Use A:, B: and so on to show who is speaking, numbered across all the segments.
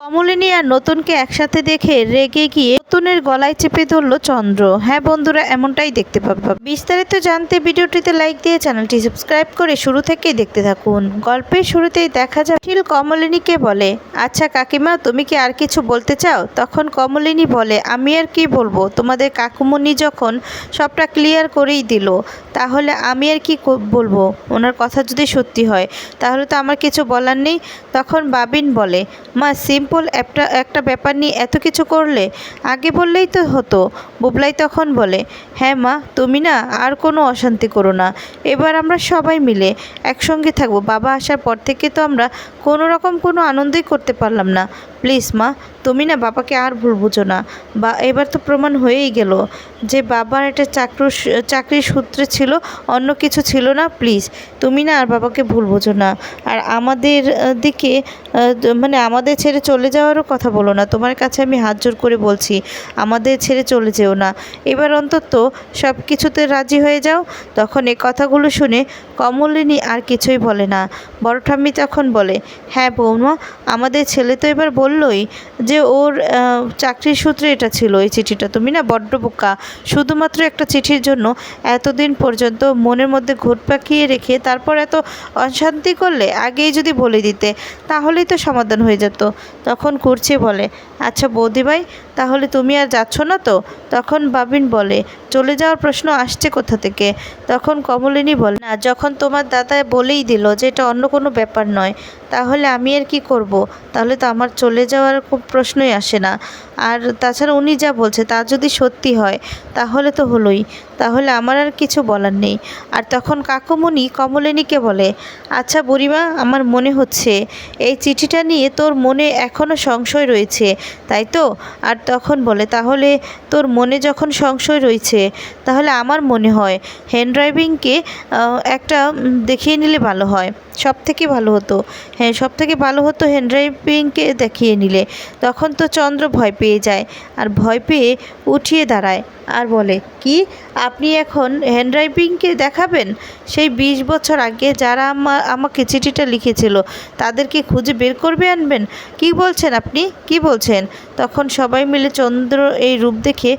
A: কমলিনী আর নতুনকে একসাথে দেখে রেগে গিয়ে নতুনের গলায় চেপে ধরল চন্দ্র। হ্যাঁ বন্ধুরা, এমনটাই দেখতে পাবে। বিস্তারিত জানতে ভিডিওটিতে লাইক দিয়ে চ্যানেলটি সাবস্ক্রাইব করে শুরু থেকেই দেখতে থাকুন। গল্পের শুরুতেই দেখা যায় শিল কমলিনীকে বলে আচ্ছা কাকিমা, তুমি কি আর কিছু বলতে চাও? তখন কমলিনী বলে, আমি আর কি বলব? তোমাদের কাকুমনি যখন সবটা ক্লিয়ার করেই দিল, তাহলে আমি আর কি বলব? ওনার কথা যদি সত্যি হয়, তাহলে তো আমার কিছু বলার নেই। তখন বাবিন বলে, মা সিম্পল একটা একটা ব্যাপার নিয়ে এত কিছু করলে? আগে বললেই তো হতো। বুবলাই তখন বলে হ্যাঁ মা, তুমি না আর কোনো অশান্তি করো না। এবার আমরা সবাই মিলে একসঙ্গে থাকব। বাবা আসার পর থেকে তো আমরা কোনো রকম কোনো আনন্দই করতে পারলাম না। প্লিজ মা, তুমি না বাবাকে আর ভুল বুঝো না। বা, এবার তো প্রমাণ হয়েই গেল যে বাবার একটা চাকর, চাকরির সূত্রে ছিল, অন্য কিছু ছিল না, প্লিজ। তুমি না আর বাবাকে ভুল বোঝো না। আর আমাদের দিকে মানে আমাদের ছেড়ে চলে যাওয়ারও কথা বলো না। তোমার কাছে আমি হাত জোর করে বলছি, আমাদের ছেড়ে চলে যেও না। এবার অন্তত সব কিছুতে রাজি হয়ে যাও। তখন এই কথাগুলো শুনে কমলিনী আর কিছুই বলে না। বড় ঠাম্মি তখন বলে হ্যাঁ বৌমা, আমাদের ছেলে তো এবার বললই যে ওর চাকরির সূত্রে এটা ছিল এই চিঠিটা তুমি না বড্ড বোকা। শুধুমাত্র একটা চিঠির জন্য এতদিন পর্যন্ত মনের মধ্যে ঘুট পাকিয়ে রেখে তারপর এত অশান্তি করলে আগেই যদি বলে দিতে, তাহলেই তো সমাধান হয়ে যেত। তখন কুরচি বলে আচ্ছা বৌদিভাই তাহলে তুমি আর যাচ্ছ না তো? তখন বাবিন বলে, চলে যাওয়ার প্রশ্ন আসছে কোথা থেকে? তখন কমলিনী বলে, না, যখন তোমার দাদা বলেই দিল যে এটা অন্য কোনো ব্যাপার নয়, তাহলে আমি আর কি করব? তাহলে তো আমার চলে যাওয়ার খুব প্রশ্নই আসে না। আর তাছাড়া উনি যা বলছে তা যদি সত্যি হয়, তাহলে তো হলোই। তাহলে আমার আর কিছু বলার নেই। আর তখন কাকুমণি কমলিনীকে বলে আচ্ছা বুড়িমা, আমার মনে হচ্ছে এই চিঠিটা নিয়ে তোর মনে এখনও সংশয় রয়েছে, তাই তো? আর তখন বলে, তাহলে তোর মনে যখন সংশয় রয়েছে, তাহলে আমার মনে হয় হ্যান্ড ড্রাইভিংকে একটা দেখিয়ে নিলে ভালো হয়। সব থেকে ভালো হতো। হ্যাঁ সব থেকে ভালো হতো হ্যান্ড ড্রাইভিংকে দেখিয়ে নিলে। তখন তো চন্দ্র ভয় পেয়ে যায় আর ভয় পেয়ে উঠিয়ে দাঁড়ায়। আর বলে, কি? আপনি এখন হ্যান্ড ড্রাইভিংকে দেখাবেন? সেই বিশ বছর আগে যারা আমা- আমাকে চিঠিটা লিখেছিল, তাদেরকে খুঁজে বের করবে আনবেন? কি বলছেন আপনি? কি বলছেন? তখন সবাই মিলে চন্দ্র এই রূপ দেখে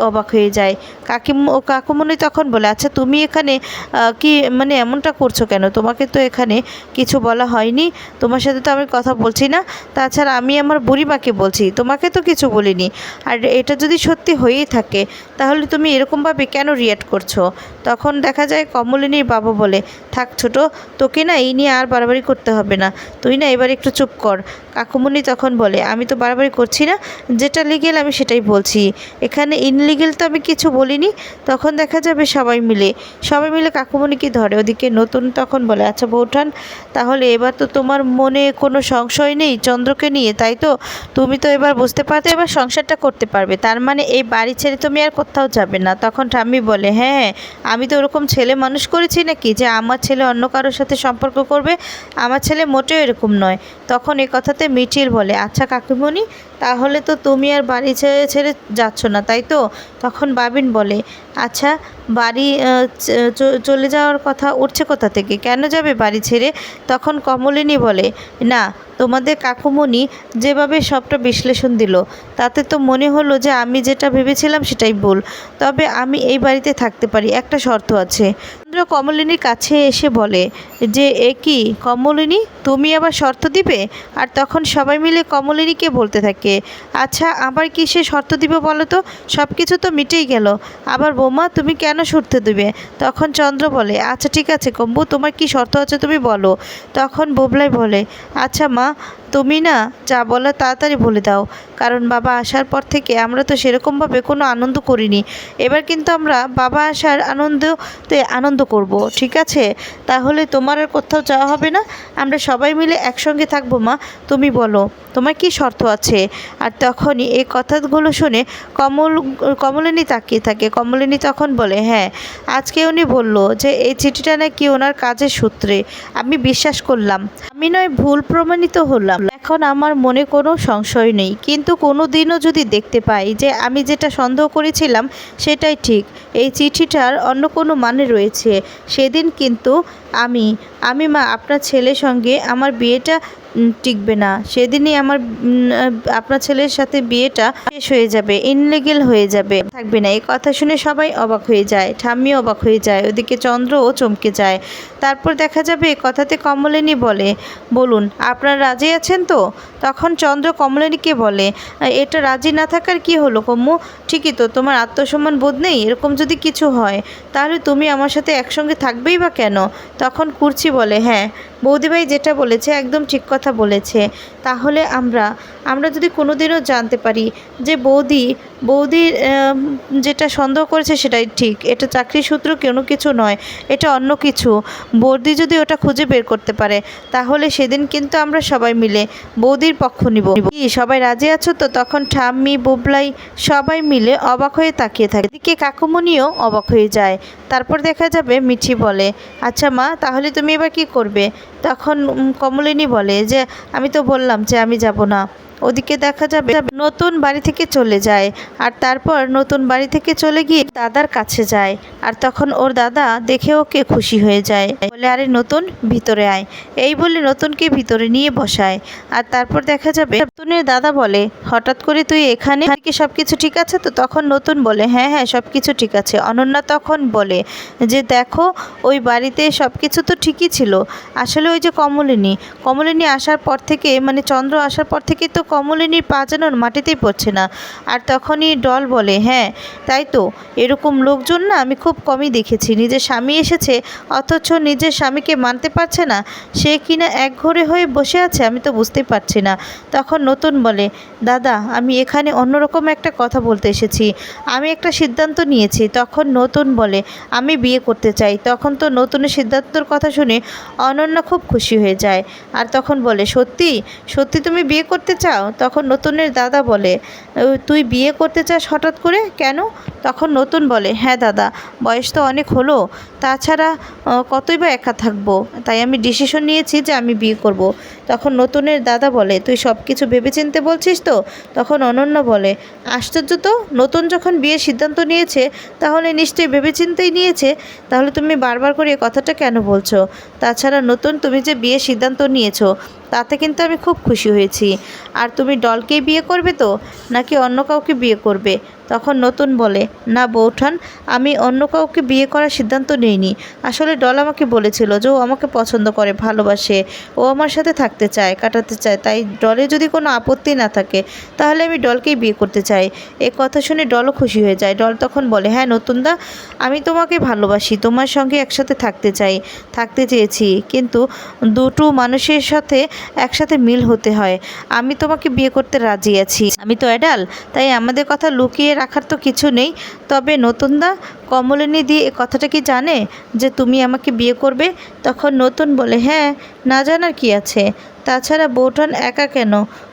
A: অবাক হয়ে যায়। কাকিম ও কাকুমনি তখন বলে আচ্ছা তুমি এখানে কি মানে এমনটা করছ কেন? তোমাকে তো এখানে কিছু বলা হয়নি। তোমার সাথে তো আমি কথা বলছি না। তাছাড়া আমি আমার বুড়িমাকে বলছি। তোমাকে তো কিছু বলিনি। আর এটা যদি সত্যি হয়েই থাকে তাহলে তুমি এরকমভাবে কেন রিয়াক্ট করছ? তখন দেখা যায় কমলিনীর বাবা বলে, থাক ছোট, তোকে না এই নিয়ে আর বাড়াবাড়ি করতে হবে না। তুই না এবার একটু চুপ কর। কাকুমনি তখন বলে, আমি তো বাড়াবাড়ি করছি না, যেটা লিগেল আমি সেটাই বলছি। এখানে ইনলিগেল তো আমি কিছু বলিনি। তখন দেখা যাবে সবাই মিলে সবাই মিলে কাকুমণিকে ধরে? ওদিকে নতুন তখন বলে আচ্ছা বৌঠান, তাহলে এবার তো তোমার মনে কোনো সংশয় নেই চন্দ্রকে নিয়ে, তাই তো? তুমি তো এবার বুঝতে পারতে এবার সংসারটা করতে পারবে। তার মানে এই বাড়ি ছেড়ে তুমি আর কোথাও যাবে না। তখন ঠাম্মি বলে হ্যাঁ আমি তো ওরকম ছেলে মানুষ করেছি নাকি যে আমার ছেলে অন্য কারোর সাথে সম্পর্ক করবে? আমার ছেলে মোটেও এরকম নয়। তখন এ কথাতে মিঠিল বলে আচ্ছা কাকিমণি, তাহলে তো তুমি আর বাড়ি ছেড়ে ছেড়ে যাচ্ছ না, তাই তো? তখন বাবিন বলে আচ্ছা বাড়ি চলে যাওয়ার কথা উঠছে কোথা থেকে? কেন যাবে বাড়ি ছেড়ে? তখন কমলিনী বলে, না, তোমাদের কাকুমণি যেভাবে সবটা বিশ্লেষণ দিল, তাতে তো মনে হলো যে আমি যেটা ভেবেছিলাম সেটাই ভুল। তবে আমি এই বাড়িতে থাকতে পারি, একটা শর্ত আছে। চন্দ্র কমলিনীর কাছে এসে বলে, যে এ কি? কমলিনী, তুমি আবার শর্ত দিবে? আর তখন সবাই মিলে কমলিনীকে বলতে থাকে আচ্ছা আবার কি সে শর্ত দিবে বলো তো? সব কিছু তো মিটেই গেল। আবার বৌমা, তুমি কেন শর্ত দিবে? তখন চন্দ্র বলে আচ্ছা ঠিক আছে কম্বু, তোমার কি শর্ত আছে তুমি বলো। তখন বুবলাই বলে আচ্ছা মা, তুমি না যা বলো তাড়াতাড়ি বলে দাও। কারণ বাবা আসার পর থেকে আমরা তো সেরকমভাবে কোনো আনন্দ করিনি। এবার কিন্তু আমরা বাবা আসার আনন্দতে আনন্দ করব, ঠিক আছে? তাহলে তোমার আর কোথাও যাওয়া হবে না। আমরা সবাই মিলে একসঙ্গে থাকব, মা। তুমি বলো, তোমার কি শর্ত আছে? আর তখনই এই কথাগুলো শুনে কমল, কমলিনী তাকিয়ে থাকে। কমলিনী তখন বলে হ্যাঁ আজকে উনি বলল যে এই চিঠিটা নাকি ওনার কাজের সূত্রে। আমি বিশ্বাস করলাম। আমি নয়, ভুল প্রমাণিত হলাম। এখন আমার মনে কোনো সংশয় নেই। কিন্তু কোনো দিনও যদি দেখতে পাই যে আমি যেটা সন্দেহ করেছিলাম সেটাই ঠিক। এই চিঠিটার অন্য কোনো মানে রয়েছে। সেদিন কিন্তু আমি আমি মা, আপনার ছেলের সঙ্গে আমার বিয়েটা টিকবে না। সেদিনই আমার আপনার ছেলের সাথে বিয়েটা শেষ হয়ে যাবে, ইনলিগেল হয়ে যাবে। থাকবে না। এই কথা শুনে সবাই অবাক হয়ে যায়। ঠাম্মি অবাক হয়ে যায়। ওদিকে চন্দ্রও চমকে যায়। তারপর দেখা যাবে কথাতে কমলিনী বলে, বলুন, আপনারা রাজি আছেন তো? তখন চন্দ্র কমলিনীকে বলে, এটা রাজি না থাকার কি হলো কম্মু? ঠিকই তো, তোমার আত্মসম্মান বোধ নেই, এরকম যদি কিছু হয়, তাহলে তুমি আমার সাথে একসঙ্গে থাকবেই বা কেন? তখন কুর্চি বলে হ্যাঁ বৌদিভাই যেটা বলেছে একদম ঠিক কথা বলেছে। তাহলে আমরা আমরা যদি কোনোদিনও জানতে পারি যে বৌদি আম, যেটা সন্দেহ করেছে সেটাই ঠিক। এটা চাকরি সূত্র কোনো কিছু নয় এটা অন্য কিছু। বৌদি যদি ওটা খুঁজে বের করতে পারে তাহলে সেদিন কিন্তু আমরা সবাই মিলে বৌদির পক্ষ নিব। কি সবাই রাজি আছো তো? তখন ঠাম্মি বুবলাই সবাই মিলে অবাক হয়ে তাকিয়ে থাকে। এদিকে কাকুমণিও অবাক হয়ে যায়। তারপর দেখা যাবে মিঠি বলে আচ্ছা মা তাহলে তুমি এবার কি করবে? তখন কমলিনী বলে যে আমি তো বললাম যে আমি যাব না। ওদিকে দেখা যাবে নতুন বাড়ি থেকে চলে যায় আর তারপর নতুন বাড়ি থেকে চলে গিয়ে দাদার কাছে যায় আর তখন ওর দাদা দেখে ওকে খুশি হয়ে যায়। বলে, আরে নতুন, ভিতরে আয়। এই বলে নতুনকে ভিতরে নিয়ে বসায়। আর তারপর দেখা যাবে নতুনের দাদা বলে, হঠাৎ করে তুই এখানে কি সব কিছু ঠিক আছে? তো তখন নতুন বলে হ্যাঁ হ্যাঁ সব কিছু ঠিক আছে। অনন্যা তখন বলে যে, দেখো, ওই বাড়িতে সব কিছু তো ঠিকই ছিল। আসলে ওই যে কমলিনী কমলিনী আসার পর থেকে মানে চন্দ্র আসার পর থেকে তো কমলিনীর পা যেন মাটিতেই পড়ছে না। আর তখনই ডল বলে হ্যাঁ তাই তো। এরকম লোকজন না আমি খুব কমই দেখেছি। নিজের স্বামী এসেছে, অথচ নিজের স্বামীকে মানতে পারছে না। সে কিনা এক ঘরে হয়ে বসে আছে আমি তো বুঝতেই পারছি না। তখন নতুন বলে, দাদা, আমি এখানে অন্যরকম একটা কথা বলতে এসেছি। আমি একটা সিদ্ধান্ত নিয়েছি। তখন নতুন বলে, আমি বিয়ে করতে চাই। তখন তো নতুনের সিদ্ধান্তর কথা শুনে অনন্যা খুব খুশি হয়ে যায়। আর তখন বলে, সত্যি? সত্যি তুমি বিয়ে করতে চাও? তখন নতুনের দাদা বলে তুই বিয়ে করতে চাস হঠাৎ করে? কেন? তখন নতুন বলে হ্যাঁ দাদা, বয়স তো অনেক হলো। তাছাড়া কতই বা একা থাকব? তাই আমি ডিসিশন নিয়েছি যে আমি বিয়ে করব। তখন নতুনের দাদা বলে, তুই সব কিছু ভেবেচিন্তে বলছিস তো? তখন অনন্য বলে, আশ্চর্য তো, নতুন যখন বিয়ের সিদ্ধান্ত নিয়েছে, তাহলে নিশ্চয়ই ভেবেচিন্তেই নিয়েছে। তাহলে তুমি বারবার করে কথাটা কেন বলছো? তাছাড়া নতুন তুমি যে বিয়ের সিদ্ধান্ত নিয়েছো তাতে কিন্তু আমি খুব খুশি হয়েছি। আর তুমি ডলকেই বিয়ে করবে তো? নাকি অন্য কাউকে বিয়ে করবে? তখন নতুন বলে, না বৌঠান, আমি অন্য কাউকে বিয়ে করার সিদ্ধান্ত নিইনি। আসলে ডল আমাকে বলেছিল যে ও আমাকে পছন্দ করে, ভালোবাসে। ও আমার সাথে থাকতে চায়, কাটাতে চায়। তাই ডলে যদি কোনো আপত্তি না থাকে, তাহলে আমি ডলকেই বিয়ে করতে চাই। এ কথা শুনে ডলও খুশি হয়ে যায়। ডল তখন বলে হ্যাঁ নতুনদা, আমি তোমাকে ভালোবাসি, তোমার সঙ্গে একসাথে থাকতে চাই, থাকতে চেয়েছি। কিন্তু দুটো মানুষের সাথে একসাথে মিল হতে হয়। আমি তোমাকে বিয়ে করতে রাজি আছি। আমি তো অ্যাডাল, তাই আমাদের কথা লুকিয়ে রাখার তো কিছু নেই। তবে নতুনদা কমলিনী দিয়ে এ কথাটা কি জানে? যে তুমি আমাকে বিয়ে করবে? তখন নতুন বলে হ্যাঁ না জানার কি আছে? তাছাড়া বৌঠান একা কেন?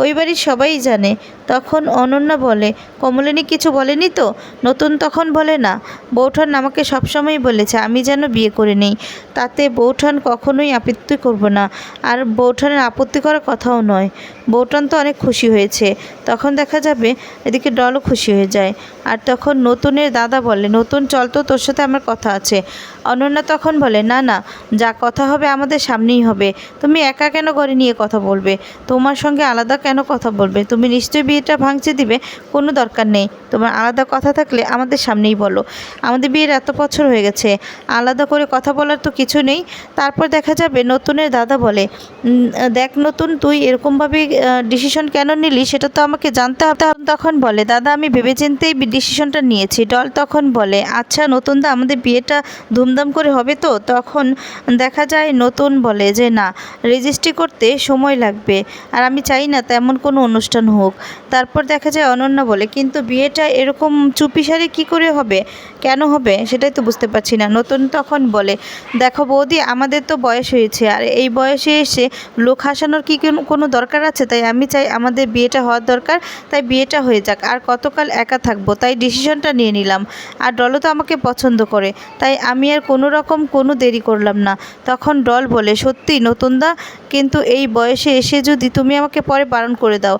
A: ওই বাড়ির সবাই জানে। তখন অনন্যা বলে, কমলিনী কিছু বলেনি তো? নতুন তখন বলে না। বৌঠান আমাকে সবসময় বলেছে, আমি যেন বিয়ে করে নেই। তাতে বৌঠান কখনোই আপত্তি করব না। আর বৌঠানের আপত্তি করার কথাও নয়। বৌঠান তো অনেক খুশি হয়েছে। তখন দেখা যাবে, এদিকে ডলও খুশি হয়ে যায়। আর তখন নতুনের দাদা বলে, নতুন, চল তো, তোর সাথে আমার কথা আছে। অনন্যা তখন বলে, না না, যা কথা হবে আমাদের সামনেই হবে। তুমি একা কেন ঘরে নিয়ে কথা বলবে? তোমার সঙ্গে আলাদা কথা বলবে? তুমি নিশ্চয়ই বিয়েটা ভাঙছে দিবে, কোনো দরকার নেই। তোমার আলাদা কথা থাকলে আমাদের সামনেই বলো। আমাদের বিয়ের এত বছর হয়ে গেছে, আলাদা করে কথা বলার তো কিছু নেই। তারপর দেখা যাবে নতুনের দাদা বলে দেখ নতুন, তুই এরকমভাবে ডিসিশন কেন নিলি সেটা তো আমাকে জানতে হবে। তখন বলে, দাদা, আমি ভেবেচিন্তেই ডিসিশনটা নিয়েছি। ডল তখন বলে আচ্ছা নতুন দা আমাদের বিয়েটা ধুমধাম করে হবে তো? তখন দেখা যায় নতুন বলে যে, না রেজিস্ট্রি করতে সময় লাগবে। আর আমি চাই না তেমন কোনো অনুষ্ঠান হোক। তারপর দেখা যায় অনন্যা বলে, কিন্তু বিয়েটা এরকম চুপিসারে কি করে হবে? কেন হবে? সেটাই তো বুঝতে পারছি না। নতুন তখন বলে, দেখো বৌদি, আমাদের তো বয়স হয়েছে, আর এই বয়সে এসে লোক হাসানোর কি কোনো- দরকার আছে? তাই আমি চাই আমাদের বিয়েটা হওয়ার দরকার, তাই বিয়েটা হয়ে যাক, আর কতকাল একা থাকব? তাই ডিসিশনটা নিয়ে নিলাম, আর ডলও তো আমাকে পছন্দ করে, তাই আমি আর কোনো রকম, কোনো দেরি করলাম না। তখন ডল বলে সত্যি নতুনদা, কিন্তু এই বয়সে এসে যদি তুমি আমাকে পরে বারণ করে দাও।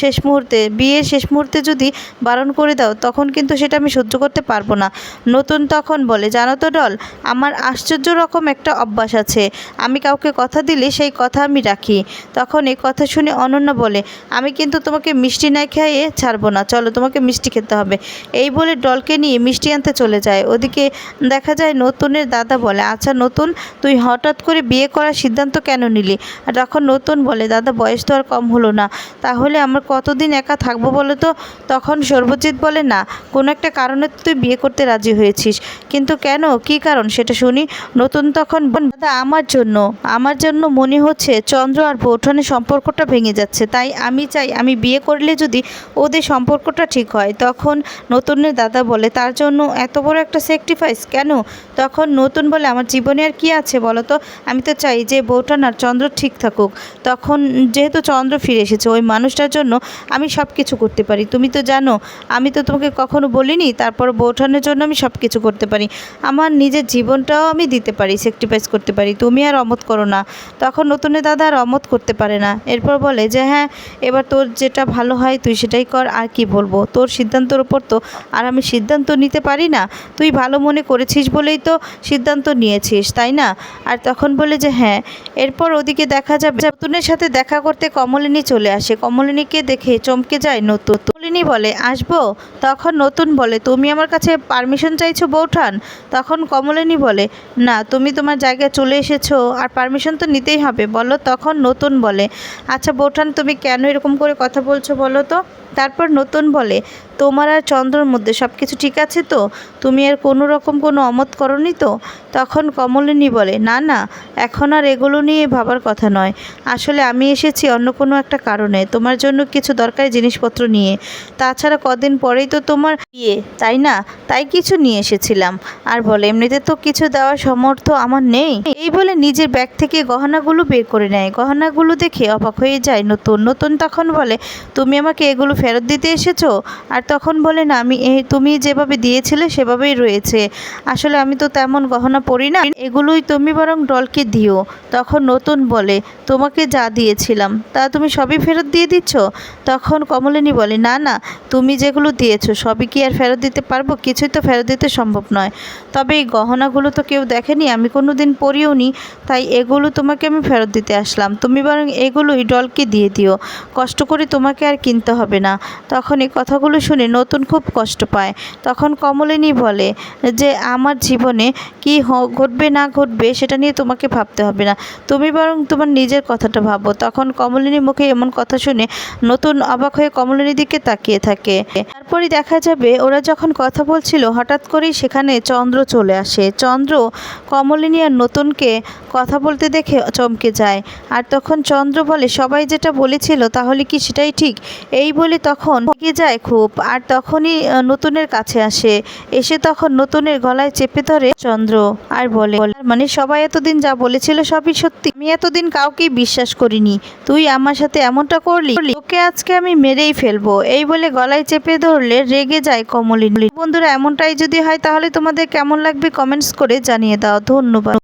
A: শেষ মুহূর্তে, বিয়ের শেষ মুহূর্তে যদি বারণ করে দাও, তখন কিন্তু সেটা আমি সহ্য করতে পারব না। নতুন তখন বলে, জানো তো ডল, আমার আশ্চর্য রকম একটা অভ্যাস আছে। আমি কাউকে কথা দিলে সেই কথা আমি রাখি। তখন এই কথা শুনে অনন্যা বলে, আমি কিন্তু তোমাকে মিষ্টি না খাইয়ে ছাড়বো না। চলো, তোমাকে মিষ্টি খেতে হবে। এই বলে ডলকে নিয়ে মিষ্টি আনতে চলে যায়। ওদিকে দেখা যায় নতুনের দাদা বলে আচ্ছা নতুন, তুই হঠাৎ করে বিয়ে করার সিদ্ধান্ত কেন নিলি? আর তখন নতুন বলে, দাদা, বয়স তো আর কম হলো না। তাহলে আমার কতদিন একা থাকব বলো তো? তখন সর্বজিৎ বলে, না, কোনো একটা কারণে তুই বিয়ে করতে রাজি হয়েছিস। কিন্তু কেন? কি কারণ? সেটা শুনি। নতুন তখন দাদা আমার জন্য। আমার জন্য মনে হচ্ছে চন্দ্র আর বৌঠানের সম্পর্কটা ভেঙে যাচ্ছে। তাই আমি চাই আমি বিয়ে করলে যদি ওদের সম্পর্কটা ঠিক হয়। তখন নতুনের দাদা বলে, তার জন্য এত বড় একটা স্যাক্রিফাইস কেন? তখন নতুন বলে, আমার জীবনে আর কি আছে বলো তো? আমি তো চাই যে বৌঠান আর চন্দ্র ঠিক থাকুক। তখন যেহেতু চন্দ্র ফিরে এসেছে। ওই মানুষটার জন্য আমি সব কিছু করতে পারি। তুমি তো জানো, আমি তো তোমাকে কখনো বলিনি, তারপর বৌঠানের জন্য আমি সব কিছু করতে পারি। আমার নিজের জীবনটাও আমি দিতে পারি স্যাক্রিফাইস করতে পারি। তুমি আর অমত করো না। তখন নতুনে দাদা আর অমত করতে পারে না। এরপর বলে যে হ্যাঁ এবার তোর যেটা ভালো হয় তুই সেটাই কর, আর কি বলব? তোর সিদ্ধান্তর উপর তো আর আমি সিদ্ধান্ত নিতে পারি না। তুই ভালো মনে করেছিস বলেই তো সিদ্ধান্ত নিয়েছিস, তাই না? আর তখন বলে যে হ্যাঁ। এরপর ওদিকে দেখা যাবে নতুনের সাথে দেখা করতে কমলিনী চলে আসে। কমলিনীকে দেখে চমকে যায় নতুন। কমলিনী বলে, আসব? তখন নতুন বলে, তুমি আমার কাছে পারমিশন চাইছো বৌঠান তখন কমলিনী বলে, না, তুমি তোমার জায়গায় চলে এসেছ, আর পারমিশন তো নিতেই হবে। বলো, তখন নতুন বলে আচ্ছা বৌঠান তুমি কেন এরকম করে কথা বলছো বলো তো? তারপর নতুন বলে তোমার আর চন্দ্রর মধ্যে সব কিছু ঠিক আছে তো? তুমি আর কোনো রকম কোনো অমত করনি তো? তখন কমলিনী বলে, না না, এখন আর এগুলো নিয়ে ভাবার কথা নয়। আসলে আমি এসেছি অন্য কোনো একটা কারণে। তোমার জন্য কিছু দরকারি জিনিসপত্র নিয়ে। তাছাড়া কদিন পরেই তো তোমার বিয়ে, তাই না? তাই কিছু নিয়ে এসেছিলাম। আর বলে, এমনিতে তো কিছু দেওয়ার সমর্থ আমার নেই। এই বলে নিজের ব্যাগ থেকে গহনাগুলো বের করে নেয়। গহনাগুলো দেখে অবাক হয়ে যায় নতুন। নতুন তখন বলে, তুমি আমাকে এগুলো ফেরত দিতে এসেছ? আর তখন বলে, না, আমি তুমি যেভাবে দিয়েছিলে সেভাবেই রয়েছে। আসলে আমি তো তেমন গহনা পরি না। এগুলোই তুমি বরং ডলকে দিও। তখন নতুন বলে, তোমাকে যা দিয়েছিলাম, তা তুমি সবই ফেরত দিয়ে দিচ্ছ? তখন কমলিনী বলে, না না, তুমি যেগুলো দিয়েছ সবই কি আর ফেরত দিতে পারব? কিছুই তো ফেরত দিতে সম্ভব নয়। তবে এই গহনাগুলো তো কেউ দেখেনি, আমি কোনো দিন পরিও নি, তাই এগুলো তোমাকে আমি ফেরত দিতে আসলাম। তুমি বরং এগুলোই ডলকে দিয়ে দিও। কষ্ট করে তোমাকে আর কিনতে হবে না। তখন এই কথাগুলো শুনে নতুন খুব কষ্ট পায়। তখন কমলিনী বলে, যে আমার জীবনে কি ঘটবে না ঘটবে সেটা নিয়ে তোমাকে ভাবতে হবে না। তুমি বরং তোমার নিজের কথাটা ভাবো। তখন কমলিনী মুখে এমন কথা শুনে নতুন অবাক হয়ে কমলিনীর দিকে তাকিয়ে থাকে। তারপরই দেখা যাবে, ওরা যখন কথা বলছিল, হঠাৎ করেই সেখানে চন্দ্র চলে আসে। চন্দ্র কমলিনী আর নতুনকে কথা বলতে দেখে চমকে যায়। আর তখন চন্দ্র বলে, সবাই যেটা বলেছিল তাহলে কি সেটাই ঠিক? এই বলে তখন এগিয়ে যায় খুব। আর তখনই নতুনের কাছে আসে। এসে তখন নতুনের গলায় চেপে ধরে চন্দ্র আর বলে মানে সবাই এতদিন যা বলেছিল সবই সত্যি। আমি এতদিন কাউকেই বিশ্বাস করিনি। তুই আমার সাথে এমনটা করলি, তোকে আজকে আমি মেরেই ফেলব। এই বলে গলায় চেপে ধরলে রেগে যায় কমলিনী। বন্ধুরা, এমনটাই যদি হয় তাহলে তোমাদের কেমন লাগবে কমেন্টস করে জানিয়ে দাও। ধন্যবাদ।